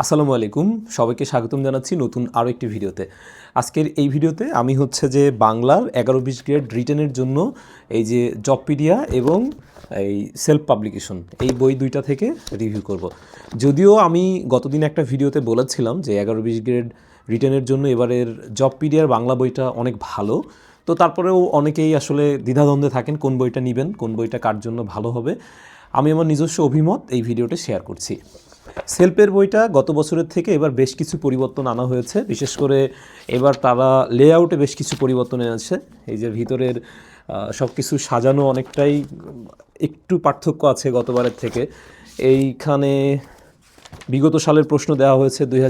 আসসালামু আলাইকুম, সবাইকে স্বাগতম জানাচ্ছি নতুন আরও একটি ভিডিওতে। আজকের এই ভিডিওতে আমি হচ্ছে যে বাংলার এগারো বিশ গ্রেড রিটেনের জন্য এই যে জবপিডিয়া এবং এই সেলফ পাবলিকেশন এই বই দুইটা থেকে রিভিউ করব। যদিও আমি গতদিন একটা ভিডিওতে বলেছিলাম যে এগারো বিশ গ্রেড রিটেনের জন্য এবারের জবপিডিয়ার বাংলা বইটা অনেক ভালো। তো তারপরেও অনেকেই আসলে দ্বিধাদ্বন্দ্বে থাকেন কোন বইটা নেবেন, কোন বইটা কার জন্য ভালো হবে। আমি আমার নিজস্ব অভিমত এই ভিডিওতে শেয়ার করছি। সেলফের বইটা গত বছরের থেকে এবার বেশ কিছু পরিবর্তন আনা হয়েছে। বিশেষ করে এবার তারা লেআউটে বেশ কিছু পরিবর্তন এনেছে। এই যে ভিতরের সব কিছু সাজানো অনেকটাই একটু পার্থক্য আছে গতবারের থেকে। এইখানে বিগত সালের প্রশ্ন দেওয়া হয়েছে দুই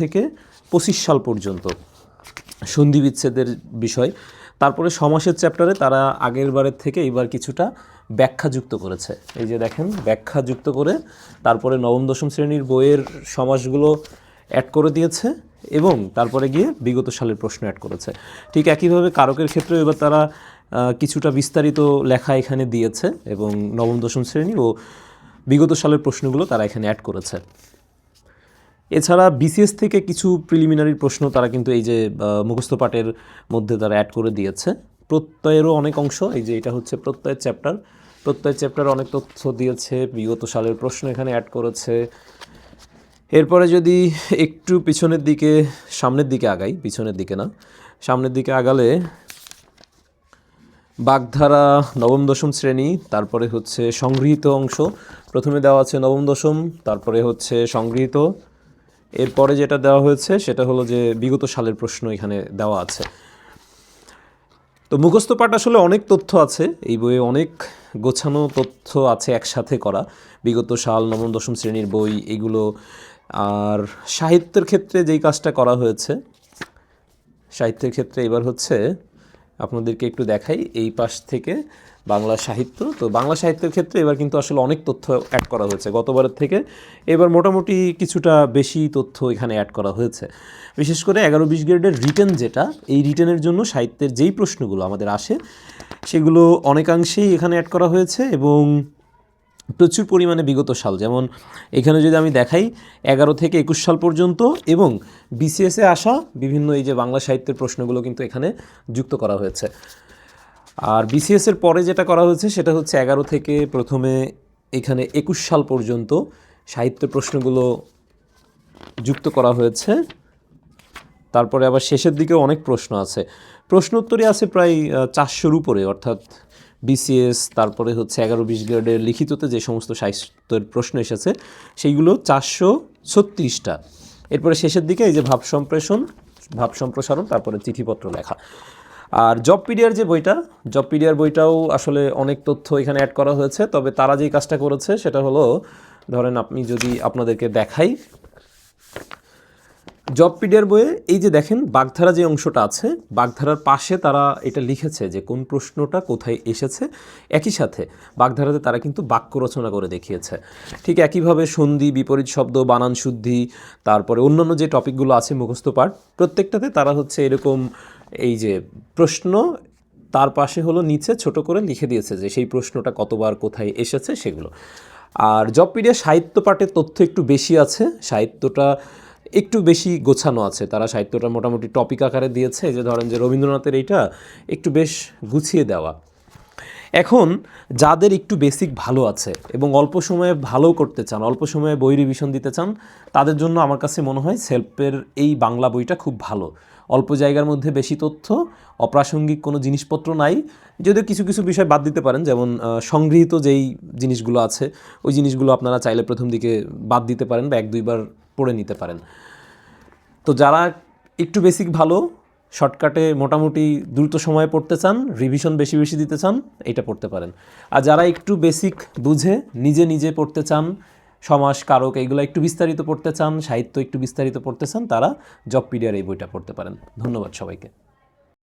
থেকে পঁচিশ সাল পর্যন্ত। সন্ধি বিচ্ছেদের বিষয়। তারপরে সমাসের চ্যাপ্টারে তারা আগের বারের থেকে এবার কিছুটা ব্যাখ্যা যুক্ত করেছে। এই যে দেখেন ব্যাখ্যা যুক্ত করে তারপরে নবম, দশম শ্রেণির বইয়ের সমাসগুলো অ্যাড করে দিয়েছে এবং তারপরে গিয়ে বিগত সালের প্রশ্ন অ্যাড করেছে। ঠিক একইভাবে কারকের ক্ষেত্রে এবার তারা কিছুটা বিস্তারিত লেখা এখানে দিয়েছে এবং নবম, দশম শ্রেণি ও বিগত সালের প্রশ্নগুলো তারা এখানে অ্যাড করেছে। এছাড়া বিসিএস থেকে কিছু প্রিলিমিনারি প্রশ্ন তারা কিন্তু এই যে মুখস্থ পাঠের মধ্যে তারা অ্যাড করে দিয়েছে। প্রত্যয়েরও অনেক অংশ, এই যে এটা হচ্ছে প্রত্যয়ের চ্যাপ্টার প্রত্যয়ের চ্যাপ্টার অনেক তথ্য দিয়েছে, বিগত সালের প্রশ্ন এখানে অ্যাড করেছে। এরপরে যদি একটু পিছনের দিকে, সামনের দিকে আগাই, পিছনের দিকে না, সামনের দিকে আগালে বাগধারা নবম দশম শ্রেণি, তারপরে হচ্ছে সংগৃহীত অংশ। প্রথমে দেওয়া আছে নবম দশম, তারপরে হচ্ছে সংগৃহীত। এরপরে যেটা দেওয়া হয়েছে, সেটা হলো যে বিগত সালের প্রশ্ন এখানে দেওয়া আছে। তো মুখস্থ পাঠ আসলে অনেক তথ্য আছে, এই বইয়ে অনেক গোছানো তথ্য আছে একসাথে করা। বিগত সাল নবম, দশম শ্রেণির বই, এগুলো আর সাহিত্যের ক্ষেত্রে যেই কাজটা করা হয়েছে, সাহিত্যের ক্ষেত্রে এবার হচ্ছে আপনাদেরকে একটু দেখাই। এই পাশ থেকে বাংলা সাহিত্য। তো বাংলা সাহিত্যের ক্ষেত্রে এবার কিন্তু আসলে অনেক তথ্য অ্যাড করা হয়েছে। গতবারের থেকে এবার মোটামুটি কিছুটা বেশি তথ্য এখানে অ্যাড করা হয়েছে। বিশেষ করে এগারো বিশ গ্রেডের রিটার্ন যেটা, এই রিটার্নের জন্য সাহিত্যের যেই প্রশ্নগুলো আমাদের আসে, সেগুলো অনেকাংশেই এখানে অ্যাড করা হয়েছে এবং প্রচুর পরিমাণে বিগত সাল। যেমন এখানে যদি আমি দেখাই, এগারো থেকে একুশ সাল পর্যন্ত এবং বিসিএসে আসা বিভিন্ন এই যে বাংলা সাহিত্যের প্রশ্নগুলো কিন্তু এখানে যুক্ত করা হয়েছে। আর বিসিএসের পরে যেটা করা হয়েছে, সেটা হচ্ছে এগারো থেকে প্রথমে এখানে একুশ সাল পর্যন্ত সাহিত্যের প্রশ্নগুলো যুক্ত করা হয়েছে। তারপরে আবার শেষের দিকে অনেক প্রশ্ন আছে। প্রশ্ন উত্তরে আছে প্রায় চারশোর উপরে, অর্থাৎ বিসিএস তারপরে হচ্ছে এগারো বিশ গ্রেডের লিখিততে যে সমস্ত সাহিত্যের প্রশ্ন এসেছে, সেইগুলো চারশো ছত্রিশটা। এরপরে শেষের দিকে এই যে ভাব সম্প্রেষণ, ভাব সম্প্রসারণ, তারপরে চিঠিপত্র লেখা। আর জব পিডিয়ার যে বইটা, জব পিডিয়ার বইটাও আসলে অনেক তথ্য এখানে অ্যাড করা হয়েছে, তবে তারা যেই কাজটা করেছে সেটা হলো, ধরেন আপনি যদি আপনাদেরকে দেখাই জব পিডিয়ার বইয়ে এই যে দেখেন, বাগধারা যে অংশটা আছে, বাগধারার পাশে তারা এটা লিখেছে যে কোন প্রশ্নটা কোথায় এসেছে। একই সাথে বাগধারাতে তারা কিন্তু বাক্য রচনা করে দেখিয়েছে। ঠিক একইভাবে সন্ধি, বিপরীত শব্দ, বানান শুদ্ধি, তারপরে অন্যান্য যে টপিকগুলো আছে মুখস্থ পাঠ, প্রত্যেকটাতে তারা হচ্ছে এরকম এই যে প্রশ্ন, তার পাশে হলো নিচে ছোট করে লিখে দিয়েছে যে সেই প্রশ্নটা কতবার কোথায় এসেছে সেগুলো। আর জবপিডিয়া সাহিত্য পাঠের তথ্য একটু বেশি আছে। সাহিত্যটা একটু বেশি গোছানো আছে। তারা সাহিত্যটা মোটামুটি টপিক আকারে দিয়েছে, যে ধরেন যে রবীন্দ্রনাথের এইটা একটু বেশ গুছিয়ে দেওয়া। এখন যাদের একটু বেসিক ভালো আছে এবং অল্প সময়ে ভালো করতে চান, অল্প সময়ে বই রিভিশন দিতে চান, তাদের জন্য আমার কাছে মনে হয় সেলফের এই বাংলা বইটা খুব ভালো। অল্প জায়গার মধ্যে বেশি তথ্য, অপ্রাসঙ্গিক কোনো জিনিসপত্র নাই। যদিও কিছু কিছু বিষয় বাদ দিতে পারেন, যেমন সংগৃহীত যেই জিনিসগুলো আছে, ওই জিনিসগুলো আপনারা চাইলে প্রথম দিকে বাদ দিতে পারেন বা এক দুইবার পড়ে নিতে পারেন। তো যারা একটু বেসিক ভালো শর্টকাটে মোটামুটি দ্রুত সময়ে পড়তে চান রিভিশন বেশি বেশি দিতে চান, এটা পড়তে পারেন। আর যারা একটু বেসিক বুঝে, নিজে নিজে পড়তে চান, সমাস, কারক এইগুলো একটু বিস্তারিত পড়তে চান, সাহিত্য একটু বিস্তারিত পড়তে চান, তারা জব পিডিয়ার এই বইটা পড়তে পারেন। ধন্যবাদ সবাইকে।